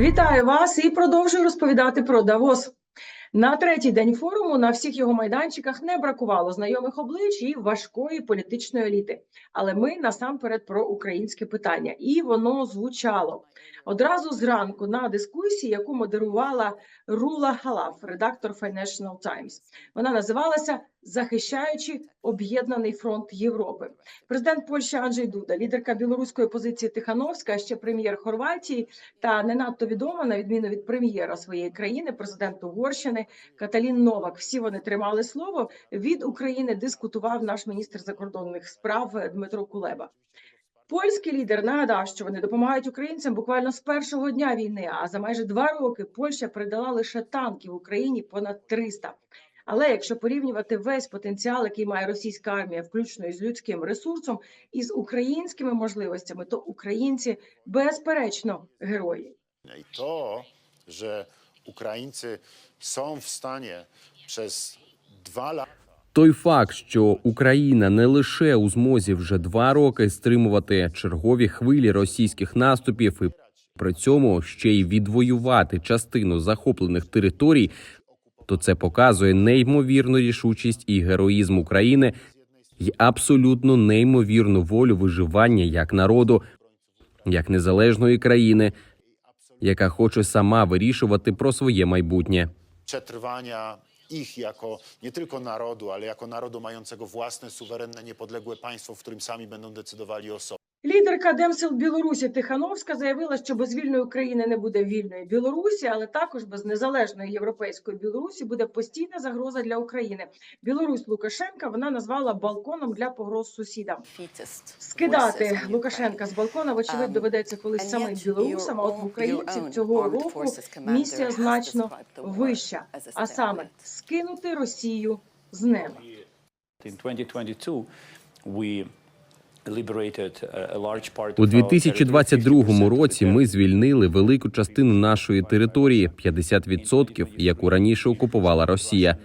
Вітаю вас і продовжую розповідати про Давос. На третій день форуму на всіх його майданчиках не бракувало знайомих облич і важкої політичної еліти. Але ми насамперед про українське питання, і воно звучало одразу зранку на дискусії, яку модерувала Рула Халаф, редактор Financial Times. Вона називалася Захищаючи об'єднаний фронт Європи. Президент Польщі Анджей Дуда, лідерка білоруської опозиції Тихановська, ще прем'єр Хорватії та не надто відома, на відміну від прем'єра своєї країни, президент Угорщини Каталін Новак. Всі вони тримали слово. Від України дискутував наш міністр закордонних справ Дмитро Кулеба. Польський лідер нагадав, що вони допомагають українцям буквально з першого дня війни. А за майже два роки Польща передала лише танків Україні понад 300. Але якщо порівнювати весь потенціал, який має російська армія, включно із людським ресурсом, із українськими можливостями, то українці безперечно герої. I to, że Ukraińcy są w stanie przez dwa lata Той факт, що Україна не лише у змозі вже два роки стримувати чергові хвилі російських наступів, і при цьому ще й відвоювати частину захоплених територій, то це показує неймовірну рішучість і героїзм України і абсолютно неймовірну волю виживання як народу, як незалежної країни, яка хоче сама вирішувати про своє майбутнє. przetrwania ich jako nie tylko narodu, ale jako narodu mającego własne, suwerenne, niepodległe państwo, w którym sami będą decydowali o sobie. Лідерка Демсел Білорусі Тихановська заявила, що без вільної України не буде вільної Білорусі, але також без незалежної європейської Білорусі буде постійна загроза для України. Білорусь Лукашенка вона назвала балконом для погроз сусідам. Скидати Лукашенка з балкона, вочевидь, доведеться колись самим білорусам. А от в українців цього року місія значно вища, а саме скинути Росію з неба. У of our territory, 2022 році ми звільнили велику частину нашої території 50%, яку раніше окупувала Росія.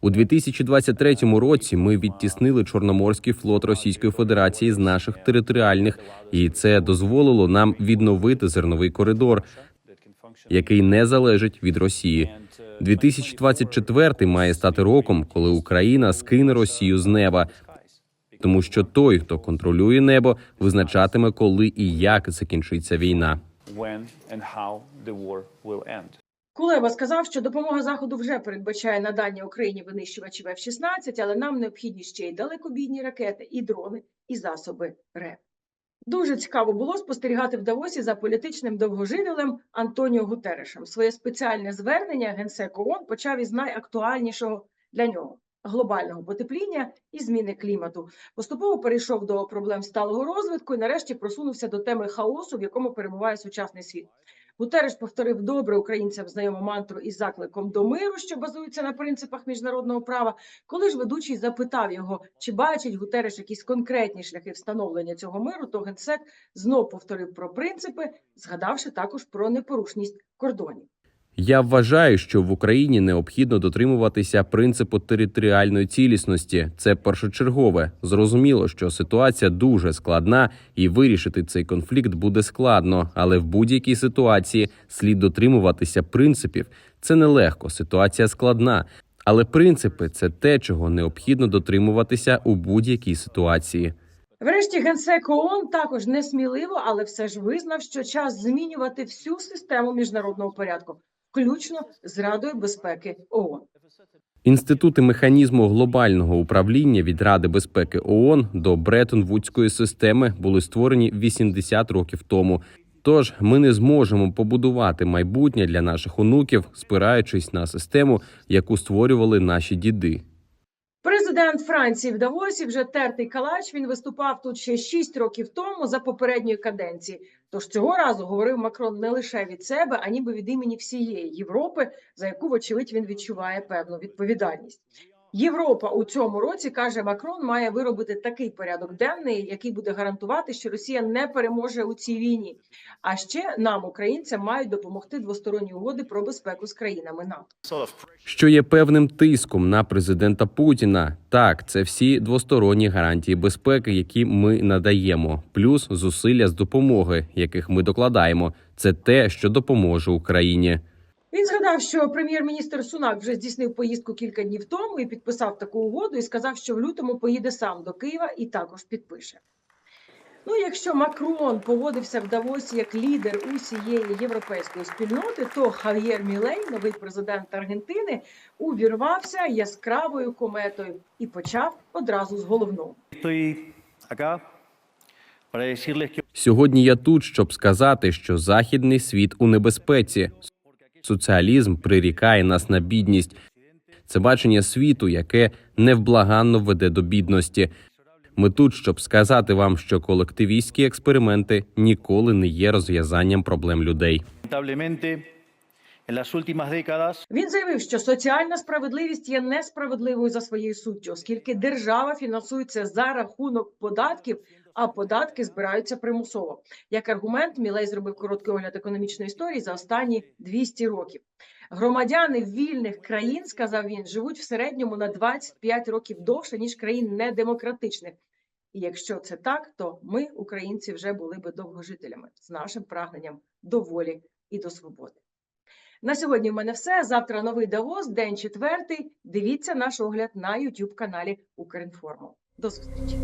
У 2023 році ми відтіснили Чорноморський флот Російської Федерації з наших територіальних, і це дозволило нам відновити зерновий коридор, який не залежить від Росії. 2024 має стати роком, коли Україна скине Росію з неба, тому що той, хто контролює небо, визначатиме, коли і як закінчиться війна. Кулеба сказав, що допомога заходу вже передбачає надання Україні винищувачів F-16, але нам необхідні ще й далекобійні ракети, і дрони, і засоби РЕП. Дуже цікаво було спостерігати в Давосі за політичним довгожителем Антоніо Гутерешем. Своє спеціальне звернення генсек ООН почав із найактуальнішого для нього глобального потепління і зміни клімату. Поступово перейшов до проблем сталого розвитку і нарешті просунувся до теми хаосу, в якому перебуває сучасний світ. Гутереш повторив добре українцям знайому мантру із закликом до миру, що базується на принципах міжнародного права. Коли ж ведучий запитав його, чи бачить Гутереш якісь конкретні шляхи встановлення цього миру, то генсек знов повторив про принципи, згадавши також про непорушність кордонів. Я вважаю, що в Україні необхідно дотримуватися принципу територіальної цілісності. Це першочергове. Зрозуміло, що ситуація дуже складна, і вирішити цей конфлікт буде складно. Але в будь-якій ситуації слід дотримуватися принципів. Це нелегко. Ситуація складна. Але принципи це те, чого необхідно дотримуватися у будь-якій ситуації. Врешті генсек ООН також несміливо, але все ж визнав, що час змінювати всю систему міжнародного порядку, включно з Радою безпеки ООН. Інститути механізму глобального управління від Ради безпеки ООН до Бреттон-Вудської системи були створені 80 років тому. Тож ми не зможемо побудувати майбутнє для наших онуків, спираючись на систему, яку створювали наші діди. Президент Франції в Давосі вже тертий калач. Він виступав тут ще 6 років тому за попередньої каденції. Тож цього разу говорив Макрон не лише від себе, а ніби від імені всієї Європи, за яку, вочевидь, він відчуває певну відповідальність. Європа у цьому році каже Макрон має виробити такий порядок денний, який буде гарантувати, що Росія не переможе у цій війні. А ще нам, українцям, мають допомогти двосторонні угоди про безпеку з країнами НАТО. що є певним тиском на президента Путіна. Так, це всі двосторонні гарантії безпеки, які ми надаємо, плюс зусилля з допомоги, яких ми докладаємо. Це те, що допоможе Україні. Він згадав, що прем'єр-міністр Сунак вже здійснив поїздку кілька днів тому і підписав таку угоду, і сказав, що в лютому поїде сам до Києва і також підпише. Ну, якщо Макрон поводився в Давосі як лідер усієї європейської спільноти, то Хав'єр Мілей, новий президент Аргентини, увірвався яскравою кометою і почав одразу з головного. Сьогодні я тут, щоб сказати, що західний світ у небезпеці. Соціалізм прирікає нас на бідність. Це бачення світу, яке невблаганно веде до бідності. Ми тут, щоб сказати вам, що колективістські експерименти ніколи не є розв'язанням проблем людей. Він заявив, що соціальна справедливість є несправедливою за своєю суттю, оскільки держава фінансується за рахунок податків, а податки збираються примусово. Як аргумент, Мілей зробив короткий огляд економічної історії за останні 200 років. Громадяни вільних країн, сказав він, живуть в середньому на 25 років довше ніж країн недемократичних. І якщо це так, то ми, українці, вже були би довгожителями з нашим прагненням до волі і до свободи. На сьогодні в мене все. Завтра новий Давос, день четвертий. Дивіться наш огляд на YouTube каналі Укрінформу. До зустрічі.